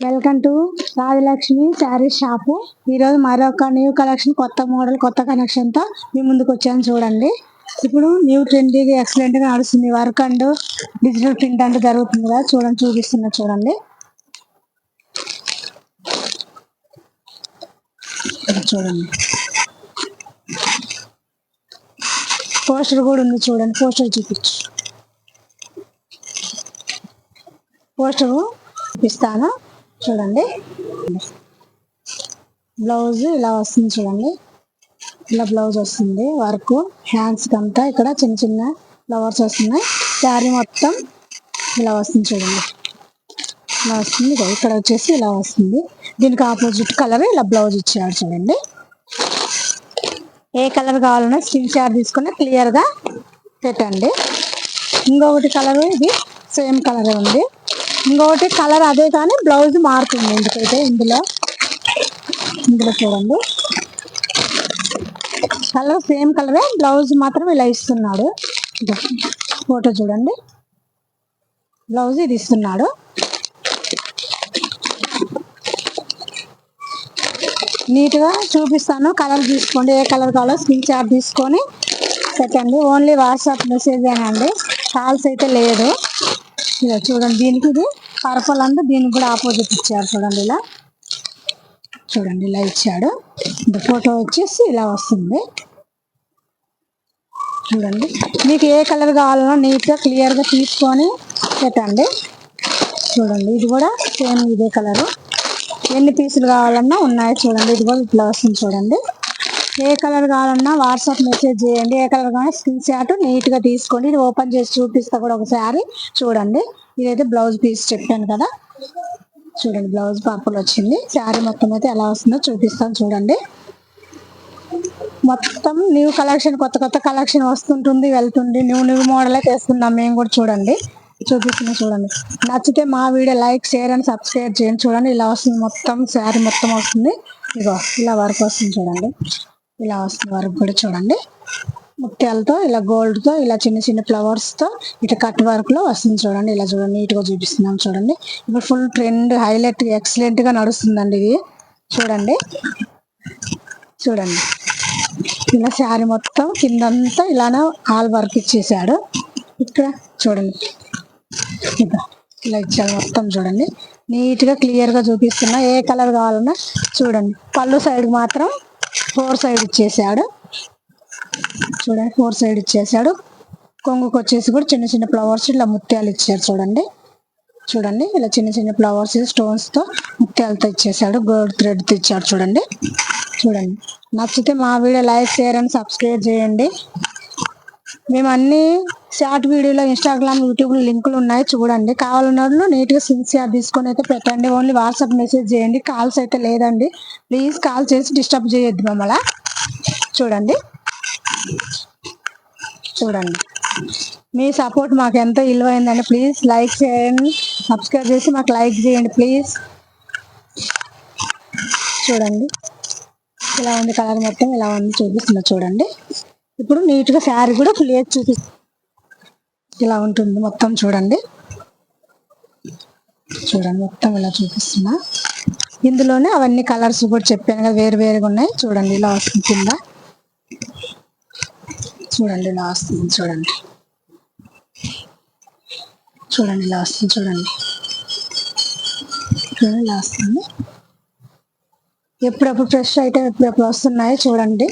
Welcome to Rajalakshmi sari shop ఈరోజు మరొక new collection కొత్త మోడల్ కొత్త కలెక్షన్తో మీ ముందుకు వచ్చాను చూడండి. ఇప్పుడు న్యూ ట్రెండీగా ఎక్సలెంట్గా నడుస్తుంది. వర్క్ అండ్ డిజిటల్ ప్రింట్ అంటూ జరుగుతుంది కదా? చూడండి చూపిస్తున్నా చూడండి. చూడండి. పోస్టర్ కూడా ఉంది చూడండి. పోస్టర్ చూపించు. పోస్టర్ చూపిస్తాను చూడండి. బ్లౌజ్ ఇలా వస్తుంది చూడండి. ఇలా బ్లౌజ్ వస్తుంది వర్క్. హ్యాండ్స్ అంతా ఇక్కడ చిన్న చిన్న ఫ్లవర్స్ వస్తున్నాయి. శారీ మొత్తం ఇలా వస్తుంది చూడండి. ఇలా వస్తుంది. ఇక్కడ వచ్చేసి ఇలా వస్తుంది. దీనికి ఆపోజిట్ కలర్ ఇలా బ్లౌజ్ ఇచ్చాడు చూడండి. ఏ కలర్ కావాలన్నా స్కిన్ షాట్ తీసుకుని క్లియర్గా పెట్టండి. ఇంకొకటి కలర్ ఇది. సేమ్ కలర్ ఉంది. ఇంకొకటి కలర్ అదే కానీ బ్లౌజ్ మారుతుంది ఎందుకైతే ఇందులో? ఇందులో చూడండి. కలర్ సేమ్ కలరే బ్లౌజ్ మాత్రం ఇలా ఇస్తున్నాడు. ఫోటో చూడండి. బ్లౌజ్ ఇది ఇస్తున్నాడు. నీట్గా చూపిస్తాను. కలర్ తీసుకోండి ఏ కలర్ కావాలో స్క్రీన్ షాట్ తీసుకొని పెట్టండి. ఓన్లీ వాట్సాప్ మెసేజ్ అండి. కాల్స్ అయితే లేదు. ఇలా చూడండి దీనికి ఇది పర్పల్ అంతా దీనికి కూడా ఆపోజిట్ ఇచ్చారు చూడండి ఇలా. చూడండి ఇలా ఇచ్చాడు. ఫోటో వచ్చేసి ఇలా వస్తుంది. చూడండి మీకు ఏ కలర్ కావాలన్నా నీట్గా క్లియర్గా తీసుకొని పెట్టండి. చూడండి ఇది కూడా సేమ్ ఇదే కలరు. ఎన్ని పీసులు కావాలన్నా ఉన్నాయి చూడండి. ఇది కూడా ఇట్లా వస్తుంది చూడండి. ఏ కలర్ కావాలన్నా వాట్సాప్ మెసేజ్ చేయండి. ఏ కలర్ కావాలన్నా స్క్రీన్ షాట్ నీట్గా తీసుకోండి. ఇది ఓపెన్ చేసి చూపిస్తా కూడా ఒకసారి. చూడండి. ఇదైతే బ్లౌజ్ పీస్ చెప్పాను కదా. చూడండి బ్లౌజ్ పర్పుల్ వచ్చింది. శారీ మొత్తం అయితే ఎలా వస్తుందో చూపిస్తాను చూడండి. మొత్తం న్యూ కలెక్షన్ కొత్త కొత్త కలెక్షన్ వస్తుంటుంది వెళ్తుంది. న్యూ న్యూ మోడల్ తెస్తున్నాం మేము కూడా చూడండి. చూపిస్తున్నాం చూడండి. నచ్చితే మా video like share and subscribe చేయండి. చూడండి ఇలా వస్తుంది మొత్తం. శారీ మొత్తం వస్తుంది. ఇగో ఇలా వర్క్ వస్తుంది చూడండి. ఇలా వస్తుంది వరకు కూడా చూడండి. ముత్యాలతో ఇలా గోల్డ్తో ఇలా చిన్న చిన్న ఫ్లవర్స్తో ఇట్లా కట్ వర్క్లో వస్తుంది చూడండి. ఇలా చూడండి నీట్గా చూపిస్తున్నాం చూడండి. ఇప్పుడు ఫుల్ ట్రెండ్ హైలైట్ ఎక్సలెంట్గా నడుస్తుందండి ఇది. చూడండి. చూడండి. ఇలా శారీ మొత్తం కిందంతా ఇలానే ఆల్ వర్క్ ఇచ్చేసాడు. ఇక్కడ చూడండి. ఇలా ఇచ్చాడు మొత్తం చూడండి. నీట్గా క్లియర్గా చూపిస్తున్నా. ఏ కలర్ కావాలన్నా చూడండి. పళ్ళు సైడ్ మాత్రం ఫోర్ సైడ్ ఇచ్చేసాడు. చూడండి ఫోర్ సైడ్ ఇచ్చేసాడు. కొంగుకు వచ్చేసి కూడా చిన్న చిన్న ఫ్లవర్స్ ఇలా ముత్యాలు ఇచ్చారు చూడండి. చూడండి ఇలా చిన్న చిన్న ఫ్లవర్స్ స్టోన్స్తో ముత్యాలతో ఇచ్చేసాడు. గోల్డ్ థ్రెడ్తో ఇచ్చాడు చూడండి. చూడండి. నచ్చితే మా video like share and subscribe చేయండి. మేము అన్ని షార్ట్ వీడియోలో ఇన్స్టాగ్రామ్ యూట్యూబ్ లింకులు ఉన్నాయి చూడండి. కావాలన్న వాళ్ళు నీట్గా సిన్సియర్ తీసుకొని అయితే పెట్టండి. ఓన్లీ వాట్సాప్ మెసేజ్ చేయండి. కాల్స్ అయితే లేదండి. ప్లీజ్ కాల్ చేసి డిస్టర్బ్ చేయొద్దు మమ్మల్ని. చూడండి. చూడండి. మీ సపోర్ట్ మాకు ఎంతో విలువైందండి ప్లీజ్ లైక్ చేయండి. సబ్స్క్రైబ్ చేసి మాకు లైక్ చేయండి ప్లీజ్. చూడండి. ఇలా ఉంది కలర్ మొత్తం ఇలా ఉంది చూపిస్తున్నా చూడండి. ఇప్పుడు నీట్గా శారీ కూడా క్లియర్ చూపి ఇలా ఉంటుంది మొత్తం చూడండి. చూడండి మొత్తం ఇలా చూపిస్తున్నా. ఇందులోనే అవన్నీ కలర్స్ కూడా చెప్పాను కదా వేరు వేరుగా ఉన్నాయి. చూడండి ఇలా వస్తుంది కింద. చూడండి ఇలా వస్తుంది చూడండి. చూడండి ఇలా వస్తుంది చూడండి. చూడండి ఇలా వస్తుంది ఎప్పుడప్పుడు ఫ్రెష్ ఐటమ్ ఎప్పుడప్పుడు వస్తున్నాయి చూడండి.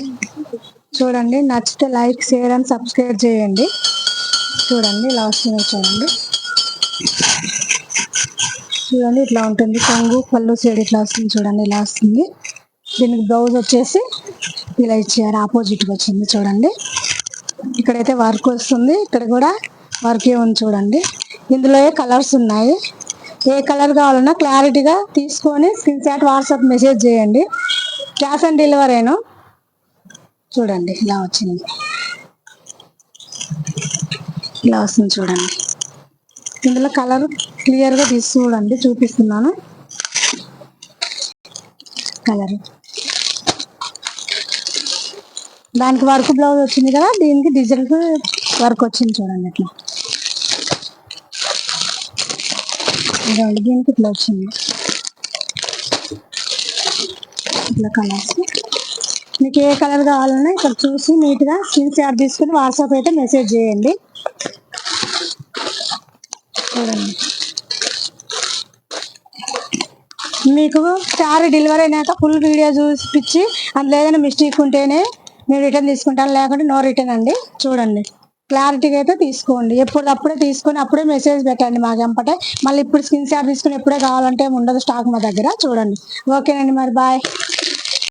చూడండి నచ్చితే లైక్ షేర్ అండ్ సబ్స్క్రైబ్ చేయండి. చూడండి ఇలా వస్తుంది చూడండి. చూడండి ఇట్లా ఉంటుంది. కొంగు పళ్ళు సైడ్ ఇట్లా వస్తుంది. చూడండి ఇలా వస్తుంది. దీనికి బ్లౌజ్ వచ్చేసి ఇలా ఇచ్చారు. ఆపోజిట్గా వచ్చింది. చూడండి. ఇక్కడైతే వర్క్ వస్తుంది. ఇక్కడ కూడా వర్క్ ఉంది చూడండి. ఇందులో కలర్స్ ఉన్నాయి? ఏ కలర్ కావాలన్నా క్లారిటీగా తీసుకొని స్క్రీన్ షాట్ వాట్సాప్ మెసేజ్ చేయండి. క్యాష్ ఆన్ డెలివరీను? చూడండి ఇలా వచ్చింది ఇలా వస్తుంది చూడండి. ఇందులో కలర్ క్లియర్గా తీసు తీసి చూడండి చూపిస్తున్నాను. కలర్. దానికి వర్క్ బ్లౌజ్ వచ్చింది కదా దీనికి డిజిటల్ వర్క్ వచ్చింది చూడండి ఇట్లా. దీనికి ఇట్లా వచ్చింది. ఇట్లా కలర్స్. మీకు ఏ కలర్ కావాలన్నా ఇక్కడ చూసి నీట్గా స్క్రీన్ షాట్ తీసుకుని వాట్సాప్ అయితే మెసేజ్ చేయండి. చూడండి మీకు శారీ డెలివరీ అయినాక ఫుల్ వీడియో చూపించి అందులో ఏదైనా మిస్టేక్ ఉంటేనే నేను రిటర్న్ తీసుకుంటాను లేకుంటే నో రిటర్న్ అండి. చూడండి. క్లారిటీగా అయితే తీసుకోండి. ఎప్పుడప్పుడే తీసుకొని అప్పుడే మెసేజ్ పెట్టండి మాకు ఎంపటే మళ్ళీ ఇప్పుడు స్క్రీన్ షాట్ తీసుకుని ఎప్పుడే కావాలంటే ఏం ఉండదు స్టాక్ మా దగ్గర. చూడండి. ఓకేనండి మరి బాయ్.